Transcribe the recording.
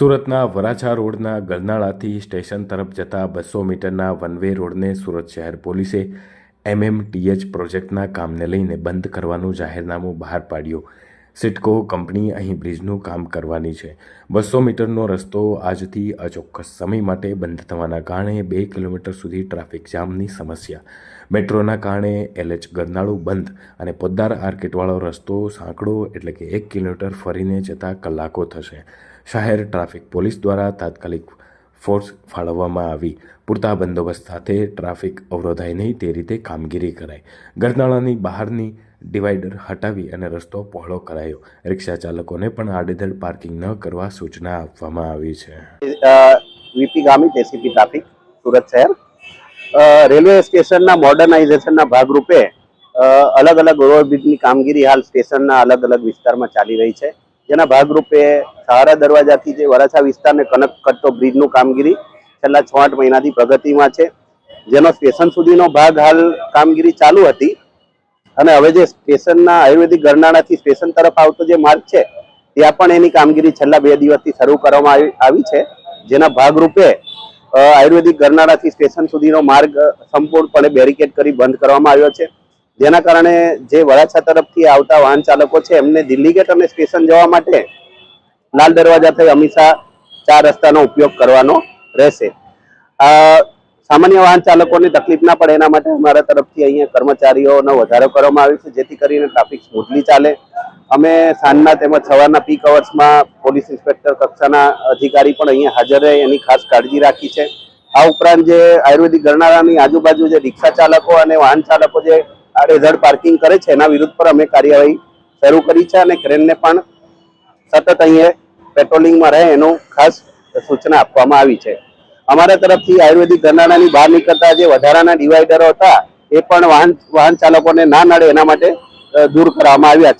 સુરતના વરાછા રોડના ગરનાળાથી સ્ટેશન તરફ જતા બસો મીટરના વન વે રોડને સુરત શહેર પોલીસે એમએમટીએચ પ્રોજેક્ટના કામને લઈને બંધ કરવાનું જાહેરનામું બહાર પાડ્યું. સિટકો કંપની અહીં બ્રિજનું કામ કરવાની છે. બસો મીટરનો રસ્તો આજથી અચોક્કસ સમય માટે બંધ થવાના કારણે બે કિલોમીટર સુધી ટ્રાફિક જામની સમસ્યા. મેટ્રોના કારણે એલએચ ગરનાળું બંધ અને પોદ્દાર આર્કેટવાળો રસ્તો સાંકડો એટલે કે એક કિલોમીટર ફરીને જતા કલાકો થશે. શહેર ટ્રાફિક પોલીસ દ્વારા તાત્કાલિક ફોર્સ ફાળવવામાં આવી. પૂરતા બંદોબસ્ત સાથે ટ્રાફિક અવરોધાય નહીં તે રીતે કામગીરી કરાય ગરનાળાની બહારની ડિવાઈડર હટાવી અને રસ્તો પહોળો કરાયો. રિક્ષા ચાલકોને પણ આડેધડ પાર્કિંગ ન કરવા સૂચના આપવામાં આવી છે. VP Gamit ACP traffic, Surat શહેર. રેલવે સ્ટેશનના મોડર્નાઇઝેશનના ભાગરૂપે અલગ અલગ ઓવરબ્રિજની કામગીરી હાલ સ્ટેશનના અલગ અલગ વિસ્તારમાં ચાલી રહી છે. જેના ભાગરૂપે સહારા દરવાજાથી જે વરાછા વિસ્તારને કનેક્ટ કરતો બ્રિજનું કામગીરી છેલ્લા છ આઠ મહિનાથી પ્રગતિમાં છે. જેનો સ્ટેશન સુધીનો ભાગ હાલ કામગીરી ચાલુ હતી. અને હવે જે સ્ટેશનના આયુર્વેદિક ગરનાળાથી સ્ટેશન તરફ આવતો જે માર્ગ છે, ત્યાં પણ એની કામગીરી છેલ્લા બે દિવસથી શરૂ કરવામાં આવી- છે. જેના ભાગરૂપે આયુર્વેદિક ગરનાળાથી સ્ટેશન સુધીનો માર્ગ સંપૂર્ણપણે બેરિકેડ કરી બંધ કરવામાં આવ્યો છે. જેના કારણે જે વરાછા તરફથી આવતા વાહન ચાલકો છે, એમને દિલ્હી ગેટ અને સ્ટેશન જવા માટે લાલ દરવાજા થઈ હંમેશા ચાર રસ્તાનો ઉપયોગ કરવાનો રહેશે. સામાન્ય વાહન ચાલકોને તકલીફ ના પડે એના માટે અમારા તરફથી અહીંયા કર્મચારીઓનો વધારો કરવામાં આવ્યો છે, જેથી કરીને ટ્રાફિક સ્મૂથલી ચાલે. અમે સાંજના તેમજ સવારના પીક અવર્સમાં પોલીસ ઇન્સ્પેક્ટર કક્ષાના અધિકારી પણ અહીંયા હાજર રહે, એની ખાસ કાળજી રાખી છે. આ ઉપરાંત જે આયુર્વેદિક ગરનાળાની આજુબાજુ જે રિક્ષા ચાલકો અને વાહન ચાલકો જે આડેધડ પાર્કિંગ કરે છે, એના વિરુદ્ધ પર અમે કાર્યવાહી શરૂ કરી છે અને ક્રેનને પણ સતત અહીંયા પેટ્રોલિંગમાં રહે, એનું ખાસ સૂચના આપવામાં આવી છે. અમારા તરફથી આયુર્વેદિક ગરનાળાની બહાર નીકળતા જે વધારાના ડિવાઈડરો હતા, એ પણ વાહન વાહન ચાલકોને ના નડે એના માટે દૂર કરવામાં આવ્યા છે.